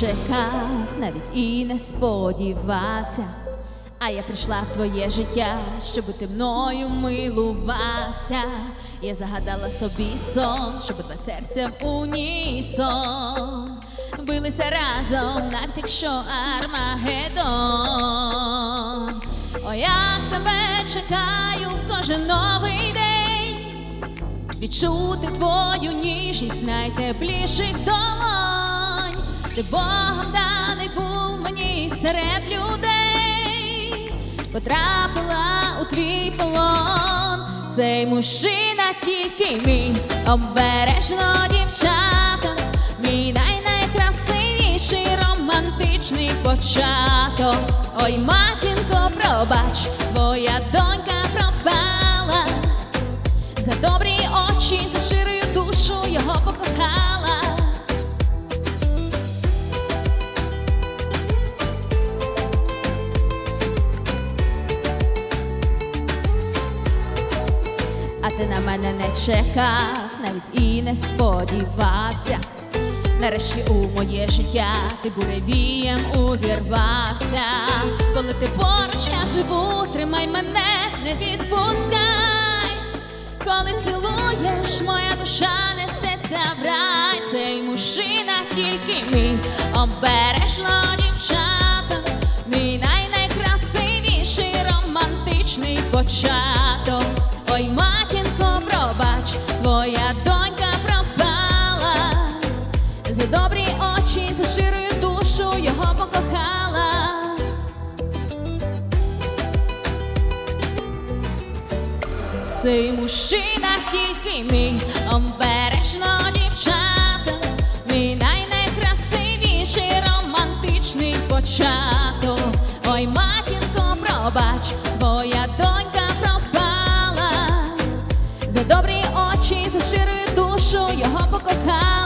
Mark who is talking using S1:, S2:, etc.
S1: чекав, навіть і не сподівався. А я прийшла в твоє життя, щоб ти мною милувався. Я загадала собі сон, щоб два серця в унісон билися разом, навіть якщо Армагеддон. О, як тебе чекаю кожен новий день, відчути твою ніжність найтепліших долонь. Ти Богом даний був мені серед людей, потрапила у твій полон. Цей мужчина тільки мій, обережно дівчата, мій най-найкрасивіший романтичний початок. Ой, матінко, пробач, твоя донька пропала. За добрі очі, за щирою душу його покохала. А ти на мене не чекав, навіть і не сподівався. Нарешті у моє життя ти буревієм увірвався. Коли ти поруч, я живу, тримай мене, не відпускай. Коли цілуєш, моя душа несеться в рай. Цей мужчина тільки мій, обережно дівчата, покохала. Цей мужчина тільки мій, обережно дівчата, мій най-найкрасивіший романтичний початок. Ой, матінко, пробач, твоя донька пропала. За добрі очі, за щирою душу його покохала.